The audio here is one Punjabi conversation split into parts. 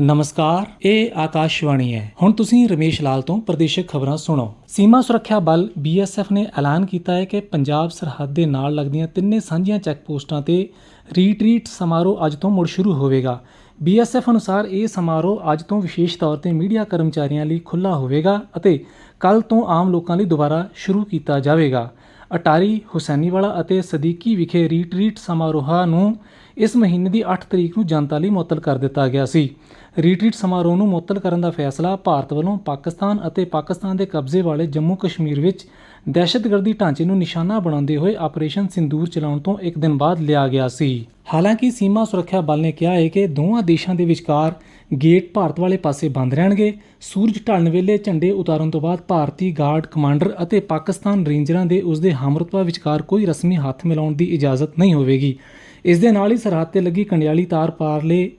ਨਮਸਕਾਰ, ਇਹ ਆਕਾਸ਼ਵਾਣੀ ਹੈ। ਹੁਣ ਤੁਸੀਂ ਰਮੇਸ਼ ਲਾਲ ਤੋਂ ਪ੍ਰਦੇਸ਼ਕ ਖਬਰਾਂ ਸੁਣੋ। ਸੀਮਾ ਸੁਰੱਖਿਆ ਬਲ ਬੀਐਸਐਫ ਨੇ ਐਲਾਨ ਕੀਤਾ ਹੈ ਕਿ ਪੰਜਾਬ ਸਰਹੱਦ ਦੇ ਨਾਲ ਲੱਗਦੀਆਂ ਤਿੰਨੇ ਸਾਂਝੀਆਂ ਚੈੱਕ ਪੋਸਟਾਂ ਤੇ ਰੀਟਰੀਟ ਸਮਾਰੋਹ ਅੱਜ ਤੋਂ ਮੁੜ ਸ਼ੁਰੂ ਹੋਵੇਗਾ। ਬੀਐਸਐਫ ਅਨੁਸਾਰ ਇਹ ਸਮਾਰੋਹ ਅੱਜ ਤੋਂ ਵਿਸ਼ੇਸ਼ ਤੌਰ ਤੇ ਮੀਡੀਆ ਕਰਮਚਾਰੀਆਂ ਲਈ ਖੁੱਲ੍ਹਾ ਹੋਵੇਗਾ ਅਤੇ ਕੱਲ ਤੋਂ ਆਮ ਲੋਕਾਂ ਲਈ ਦੁਬਾਰਾ ਸ਼ੁਰੂ ਕੀਤਾ ਜਾਵੇਗਾ। ਅਟਾਰੀ ਹੁਸੈਨੀਵਾਲਾ ਅਤੇ ਸਦੀਕੀ ਵਿਖੇ ਰੀਟਰੀਟ ਸਮਾਰੋਹਾਂ ਨੂੰ ਇਸ ਮਹੀਨੇ ਦੀ 8 ਤਰੀਕ ਨੂੰ ਜਨਤਾ ਲਈ ਮੁਅੱਤਲ ਕਰ ਦਿੱਤਾ ਗਿਆ ਸੀ। ਰੀਟਰੀਟ ਸਮਾਰੋਹ ਨੂੰ ਮੁਅੱਤਲ ਕਰਨ ਦਾ ਫੈਸਲਾ ਭਾਰਤ ਵੱਲੋਂ ਪਾਕਿਸਤਾਨ ਅਤੇ ਪਾਕਿਸਤਾਨ ਦੇ ਕਬਜ਼ੇ ਵਾਲੇ ਜੰਮੂ ਕਸ਼ਮੀਰ ਵਿੱਚ ਦਹਿਸ਼ਤਗਰਦੀ ਢਾਂਚੇ ਨੂੰ ਨਿਸ਼ਾਨਾ ਬਣਾਉਂਦੇ ਹੋਏ ਆਪਰੇਸ਼ਨ ਸਿੰਦੂਰ ਚਲਾਉਣ ਤੋਂ ਇੱਕ ਦਿਨ ਬਾਅਦ ਲਿਆ ਗਿਆ ਸੀ ਹਾਲਾਂਕਿ ਸੀਮਾ ਸੁਰੱਖਿਆ ਬਲ ਨੇ ਕਿਹਾ ਹੈ ਕਿ ਦੋਵਾਂ ਦੇਸ਼ਾਂ ਦੇ ਵਿਚਕਾਰ ਗੇਟ ਭਾਰਤ ਵਾਲੇ ਪਾਸੇ ਬੰਦ ਰਹਿਣਗੇ ਸੂਰਜ ਢਲਣ ਵੇਲੇ ਝੰਡੇ ਉਤਾਰਨ ਤੋਂ ਬਾਅਦ ਭਾਰਤੀ ਗਾਰਡ ਕਮਾਂਡਰ ਅਤੇ ਪਾਕਿਸਤਾਨ ਰੇਂਜਰਾਂ ਦੇ ਉਸ ਦੇ ਹਮਰਤਵਾ ਵਿਚਕਾਰ ਕੋਈ ਰਸਮੀ ਹੱਥ ਮਿਲਾਉਣ ਦੀ ਇਜਾਜ਼ਤ ਨਹੀਂ ਹੋਵੇਗੀ ਇਸ ਦੇ ਨਾਲ ਹੀ ਸਰਹੱਦ ਤੇ ਲੱਗੀ ਕੰਡਿਆਲੀ ਤਾਰ ਪਾਰਲੇ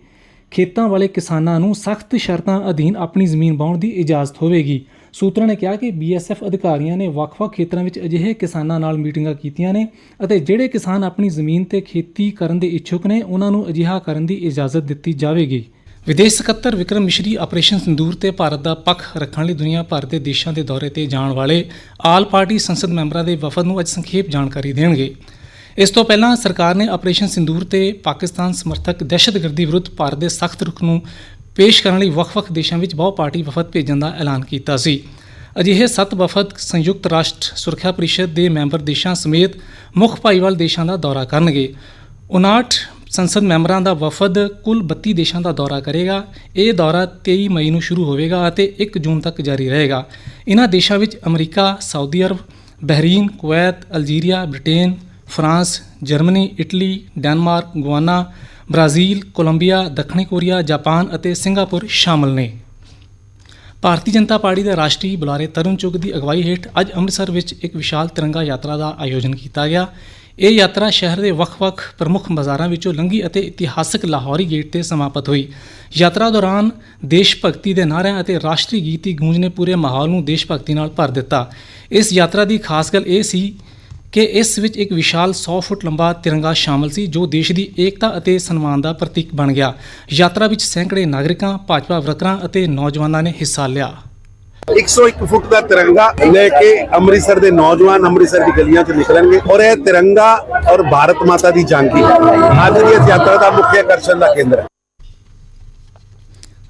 ਖੇਤਾਂ ਵਾਲੇ ਕਿਸਾਨਾਂ ਨੂੰ ਸਖਤ ਸ਼ਰਤਾਂ ਅਧੀਨ ਆਪਣੀ ਜ਼ਮੀਨ ਵਾਹੁਣ ਦੀ ਇਜਾਜ਼ਤ ਹੋਵੇਗੀ ਸੂਤਰਾਂ ਨੇ ਕਿਹਾ ਕਿ ਬੀਐਸਐਫ ਅਧਿਕਾਰੀਆਂ ਨੇ ਵੱਖ-ਵੱਖ ਖੇਤਰਾਂ ਵਿੱਚ ਅਜਿਹੇ ਕਿਸਾਨਾਂ ਨਾਲ ਮੀਟਿੰਗਾਂ ਕੀਤੀਆਂ ਨੇ ਅਤੇ ਜਿਹੜੇ ਕਿਸਾਨ ਆਪਣੀ ਜ਼ਮੀਨ ਤੇ ਖੇਤੀ ਕਰਨ ਦੇ ਇੱਛੁਕ ਨੇ, ਉਹਨਾਂ ਨੂੰ ਅਜਿਹਾ ਕਰਨ ਦੀ ਇਜਾਜ਼ਤ ਦਿੱਤੀ ਜਾਵੇਗੀ। ਵਿਦੇਸ਼ ਸਕੱਤਰ ਵਿਕਰਮ ਮਿਸ਼ਰੀ ਆਪਰੇਸ਼ਨ ਸਿੰਦੂਰ ਤੇ ਭਾਰਤ ਦਾ ਪੱਖ ਰੱਖਣ ਲਈ ਦੁਨੀਆ ਭਰ ਦੇ ਦੇਸ਼ਾਂ ਦੇ ਦੌਰੇ ਤੇ ਜਾਣ ਵਾਲੇ ਆਲ ਪਾਰਟੀ ਸੰਸਦ ਮੈਂਬਰਾਂ ਦੇ ਵਫਦ ਨੂੰ ਅੱਜ ਸੰਖੇਪ ਜਾਣਕਾਰੀ ਦੇਣਗੇ। ਇਸ ਤੋਂ ਪਹਿਲਾਂ ਸਰਕਾਰ ਨੇ ਆਪਰੇਸ਼ਨ ਸਿੰਦੂਰ ਤੇ ਪਾਕਿਸਤਾਨ ਸਮਰਥਕ ਦਹਿਸ਼ਤਗਰਦੀ ਵਿਰੁੱਧ ਭਾਰਤ ਦੇ ਸਖਤ ਰੁਖ ਨੂੰ ਪੇਸ਼ ਕਰਨ ਲਈ ਵੱਖ-ਵੱਖ ਦੇਸ਼ਾਂ ਵਿੱਚ ਬਹੁ ਪਾਰਟੀ ਵਫਦ ਭੇਜਣ ਦਾ ਐਲਾਨ ਕੀਤਾ ਸੀ। ਅਜਿਹੇ ਸੱਤ ਵਫਦ ਸੰਯੁਕਤ ਰਾਸ਼ਟਰ ਸੁਰੱਖਿਆ ਪਰਿਸ਼ਦ ਦੇ ਮੈਂਬਰ ਦੇਸ਼ਾਂ ਸਮੇਤ ਮੁੱਖ ਭਾਈਵਾਲ ਦੇਸ਼ਾਂ ਦਾ ਦੌਰਾ ਕਰਨਗੇ। 59 ਸੰਸਦ ਮੈਂਬਰਾਂ ਦਾ ਵਫਦ ਕੁੱਲ 32 ਦੇਸ਼ਾਂ ਦਾ ਦੌਰਾ ਕਰੇਗਾ। ਇਹ ਦੌਰਾ 23 ਮਈ ਨੂੰ ਸ਼ੁਰੂ ਹੋਵੇਗਾ ਅਤੇ 1 ਜੂਨ ਤੱਕ ਜਾਰੀ ਰਹੇਗਾ। ਇਹਨਾਂ ਦੇਸ਼ਾਂ ਵਿੱਚ America, Saudi Arabia, Bahrain, Kuwait, Algeria, Britain, France, Germany, Italy, Denmark, Guyana Brazil, Colombia, ਦੱਖਣੀ ਕੋਰੀਆ, ਜਾਪਾਨ ਅਤੇ ਸਿੰਗਾਪੁਰ ਸ਼ਾਮਲ ਨੇ। ਭਾਰਤੀ ਜਨਤਾ ਪਾਰਟੀ ਦੇ ਰਾਸ਼ਟਰੀ ਬੁਲਾਰੇ ਤਰੁਣ ਚੁੱਗ ਦੀ ਅਗਵਾਈ ਹੇਠ ਅੱਜ ਅੰਮ੍ਰਿਤਸਰ ਵਿੱਚ ਇੱਕ ਵਿਸ਼ਾਲ ਤਿਰੰਗਾ ਯਾਤਰਾ ਦਾ ਆਯੋਜਨ ਕੀਤਾ ਗਿਆ। ਇਹ ਯਾਤਰਾ ਸ਼ਹਿਰ ਦੇ ਵੱਖ-ਵੱਖ ਪ੍ਰਮੁੱਖ ਬਾਜ਼ਾਰਾਂ ਵਿੱਚੋਂ ਲੰਘੀ ਅਤੇ ਇਤਿਹਾਸਕ ਲਾਹੌਰੀ ਗੇਟ ਤੇ ਸਮਾਪਤ ਹੋਈ। ਯਾਤਰਾ ਦੌਰਾਨ ਦੇਸ਼ ਭਗਤੀ ਦੇ ਨਾਅਰਿਆਂ ਅਤੇ ਰਾਸ਼ਟਰੀ ਗੀਤ ਦੀ ਗੂੰਜ ਨੇ ਪੂਰੇ ਮਾਹੌਲ ਨੂੰ ਦੇਸ਼ ਭਗਤੀ ਨਾਲ ਭਰ ਦਿੱਤਾ। ਇਸ ਯਾਤਰਾ ਦੀ ਖਾਸ ਗੱਲ ਇਹ ਸੀ ਕਿ ਇਸ ਵਿੱਚ ਇੱਕ ਵਿਸ਼ਾਲ 100 ਫੁੱਟ ਲੰਬਾ ਤਿਰੰਗਾ ਸ਼ਾਮਲ ਸੀ, ਜੋ ਦੇਸ਼ ਦੀ ਏਕਤਾ ਅਤੇ ਸਨਮਾਨ ਦਾ ਪ੍ਰਤੀਕ ਬਣ ਗਿਆ। ਯਾਤਰਾ ਵਿੱਚ ਸੈਂਕੜੇ ਨਾਗਰਿਕਾਂ, ਭਾਜਪਾ ਵਰਕਰਾਂ ਅਤੇ ਨੌਜਵਾਨਾਂ ਨੇ ਹਿੱਸਾ ਲਿਆ। 101 ਫੁੱਟ ਦਾ ਤਿਰੰਗਾ ਲੈ ਕੇ ਅੰਮ੍ਰਿਤਸਰ ਦੇ ਨੌਜਵਾਨ ਅੰਮ੍ਰਿਤਸਰ ਦੀ ਗਲੀਆਂ 'ਚ ਨਿਕਲਣਗੇ ਔਰ ਇਹ ਤਿਰੰਗਾ ਔਰ ਭਾਰਤ ਮਾਤਾ ਦੀ ਝਾਂਕੀ ਅੱਜ ਦੀ ਯਾਤਰਾ ਦਾ ਮੁੱਖ ਆਕਰਸ਼ਣ ਦਾ ਕੇਂਦਰ ਹੈ।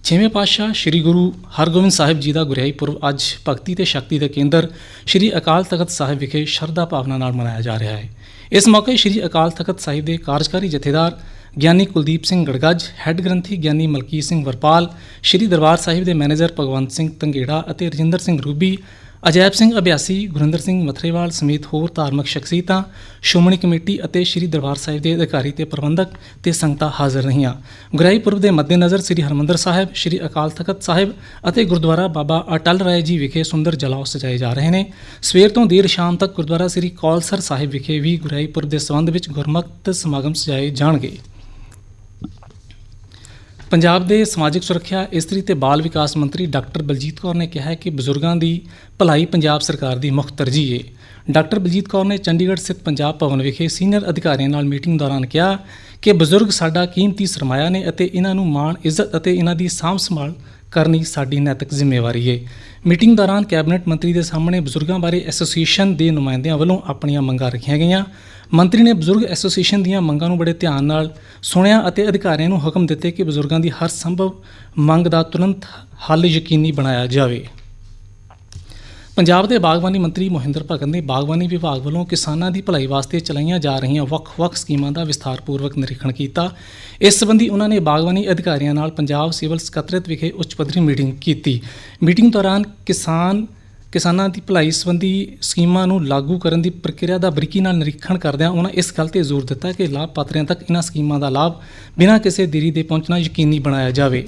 ਛੇਵੇਂ ਪਾਤਸ਼ਾਹ ਸ੍ਰੀ ਗੁਰੂ ਹਰਗੋਬਿੰਦ ਸਾਹਿਬ ਜੀ ਦਾ ਗੁਰਿਆਈ ਪੁਰਬ ਅੱਜ ਭਗਤੀ ਤੇ ਸ਼ਕਤੀ ਦੇ ਕੇਂਦਰ ਸ੍ਰੀ ਅਕਾਲ ਤਖਤ ਸਾਹਿਬ ਵਿਖੇ ਸ਼ਰਧਾ ਭਾਵਨਾ ਨਾਲ ਮਨਾਇਆ ਜਾ ਰਿਹਾ ਹੈ। ਇਸ ਮੌਕੇ ਸ੍ਰੀ ਅਕਾਲ ਤਖਤ ਸਾਹਿਬ ਦੇ ਕਾਰਜਕਾਰੀ ਜਥੇਦਾਰ ਗਿਆਨੀ ਕੁਲਦੀਪ ਸਿੰਘ ਗੜਗੱਜ, ਹੈੱਡ ਗ੍ਰੰਥੀ ਗਿਆਨੀ ਮਲਕੀਤ ਸਿੰਘ ਵਰਪਾਲ, ਸ੍ਰੀ ਦਰਬਾਰ ਸਾਹਿਬ ਦੇ ਮੈਨੇਜਰ ਭਗਵੰਤ ਸਿੰਘ ਤੰਗੇੜਾ ਅਤੇ ਰਜਿੰਦਰ ਸਿੰਘ ਰੂਬੀ ਅਜੈਬ ਸਿੰਘ ਅਭਿਆਸੀ ਗੁਰਿੰਦਰ ਸਿੰਘ ਮਥਰੇਵਾਲ ਸਮੇਤ ਹੋਰ ਧਾਰਮਿਕ ਸ਼ਖਸੀਅਤਾਂ, ਸ਼੍ਰੋਮਣੀ ਕਮੇਟੀ ਅਤੇ ਸ੍ਰੀ ਦਰਬਾਰ ਸਾਹਿਬ ਦੇ ਅਧਿਕਾਰੀ ਤੇ ਪ੍ਰਬੰਧਕ ਤੇ ਸੰਗਤਾਂ ਹਾਜ਼ਰ ਰਹੀਆਂ। ਗੁਰਾਈ ਪੁਰਬ ਦੇ ਮੱਦੇਨਜ਼ਰ ਸ੍ਰੀ ਹਰਮੰਦਰ ਸਾਹਿਬ, ਸ੍ਰੀ ਅਕਾਲ ਤਖਤ ਸਾਹਿਬ ਅਤੇ ਗੁਰਦੁਆਰਾ ਬਾਬਾ ਅਟਲ ਰਾਏ ਜੀ ਵਿਖੇ ਸੁੰਦਰ ਜਲਾਉ ਸਜਾਏ ਜਾ ਰਹੇ ਨੇ। ਸਵੇਰ ਤੋਂ ਦੇਰ ਸ਼ਾਮ ਤੱਕ ਗੁਰਦੁਆਰਾ ਸ੍ਰੀ ਕੌਲਸਰ ਸਾਹਿਬ ਵਿਖੇ ਵੀ ਗੁਰਾਈ ਪੁਰਬ ਦੇ ਸੰਬੰਧ ਵਿੱਚ ਗੁਰਮਤਿ ਸਮਾਗਮ ਸਜਾਏ ਜਾਣਗੇ। ਪੰਜਾਬ ਦੇ ਸਮਾਜਿਕ ਸੁਰੱਖਿਆ, ਇਸਤਰੀ ਤੇ ਬਾਲ ਵਿਕਾਸ ਮੰਤਰੀ ਡਾਕਟਰ ਬਲਜੀਤ ਕੌਰ ਨੇ ਕਿਹਾ ਹੈ ਕਿ ਬਜ਼ੁਰਗਾਂ ਦੀ ਭਲਾਈ ਪੰਜਾਬ ਸਰਕਾਰ ਦੀ ਮੁੱਖ ਤਰਜੀਹ ਹੈ ਡਾਕਟਰ ਬਲਜੀਤ ਕੌਰ ਨੇ ਚੰਡੀਗੜ੍ਹ ਸਥਿਤ ਪੰਜਾਬ ਭਵਨ ਵਿਖੇ ਸੀਨੀਅਰ ਅਧਿਕਾਰੀਆਂ ਨਾਲ ਮੀਟਿੰਗ ਦੌਰਾਨ ਕਿਹਾ ਕਿ ਬਜ਼ੁਰਗ ਸਾਡਾ ਕੀਮਤੀ ਸਰਮਾਇਆ ਨੇ ਅਤੇ ਇਹਨਾਂ ਨੂੰ ਮਾਣ, ਇੱਜ਼ਤ ਅਤੇ ਇਹਨਾਂ ਦੀ ਸਾਂਭ ਸੰਭਾਲ ਕਰਨੀ ਸਾਡੀ ਨੈਤਿਕ ਜ਼ਿੰਮੇਵਾਰੀ ਹੈ ਮੀਟਿੰਗ ਦੌਰਾਨ ਕੈਬਨਿਟ ਮੰਤਰੀ ਦੇ ਸਾਹਮਣੇ ਬਜ਼ੁਰਗਾਂ ਬਾਰੇ ਐਸੋਸੀਏਸ਼ਨ ਦੇ ਨੁਮਾਇੰਦਿਆਂ ਵੱਲੋਂ ਆਪਣੀਆਂ ਮੰਗਾਂ ਰੱਖੀਆਂ ਗਈਆਂ। ਮੰਤਰੀ ਨੇ ਬਜ਼ੁਰਗ ਐਸੋਸੀਏਸ਼ਨ ਦੀਆਂ ਮੰਗਾਂ ਨੂੰ ਬੜੇ ਧਿਆਨ ਨਾਲ ਸੁਣਿਆ ਅਤੇ ਅਧਿਕਾਰੀਆਂ ਨੂੰ ਹੁਕਮ ਦਿੱਤੇ ਕਿ ਬਜ਼ੁਰਗਾਂ ਦੀ ਹਰ ਸੰਭਵ ਮੰਗ ਦਾ ਤੁਰੰਤ ਹੱਲ ਯਕੀਨੀ ਬਣਾਇਆ ਜਾਵੇ। ਪੰਜਾਬ ਦੇ ਬਾਗਬਾਨੀ ਮੰਤਰੀ ਮੋਹਿੰਦਰ ਭਗਤ ਨੇ ਬਾਗਬਾਨੀ ਵਿਭਾਗ ਵੱਲੋਂ ਕਿਸਾਨਾਂ ਦੀ ਭਲਾਈ ਵਾਸਤੇ ਚਲਾਈਆਂ ਜਾ ਰਹੀਆਂ ਵੱਖ-ਵੱਖ ਸਕੀਮਾਂ ਦਾ ਵਿਸਥਾਰਪੂਰਵਕ ਨਿਰੀਖਣ ਕੀਤਾ। ਇਸ ਸੰਬੰਧੀ ਉਹਨਾਂ ਨੇ ਬਾਗਬਾਨੀ ਅਧਿਕਾਰੀਆਂ ਨਾਲ ਪੰਜਾਬ ਸਿਵਲ ਸਕੱਤਰੇਤ ਵਿਖੇ ਉੱਚ ਪੱਧਰੀ ਮੀਟਿੰਗ ਕੀਤੀ। ਮੀਟਿੰਗ ਦੌਰਾਨ ਕਿਸਾਨ, ਕਿਸਾਨਾਂ ਦੀ ਭਲਾਈ ਸੰਬੰਧੀ ਸਕੀਮਾਂ ਨੂੰ ਲਾਗੂ ਕਰਨ ਦੀ ਪ੍ਰਕਿਰਿਆ ਦਾ ਬਰੀਕੀ ਨਾਲ ਨਿਰੀਖਣ ਕਰਦਿਆਂ ਉਹਨਾਂ ਇਸ ਗੱਲ ਤੇ ਜ਼ੋਰ ਦਿੱਤਾ ਕਿ ਲਾਭਪਾਤਰੀਆਂ ਤੱਕ ਇਹਨਾਂ ਸਕੀਮਾਂ ਦਾ ਲਾਭ ਬਿਨਾਂ ਕਿਸੇ ਦੇਰੀ ਦੇ ਪਹੁੰਚਣਾ ਯਕੀਨੀ ਬਣਾਇਆ ਜਾਵੇ।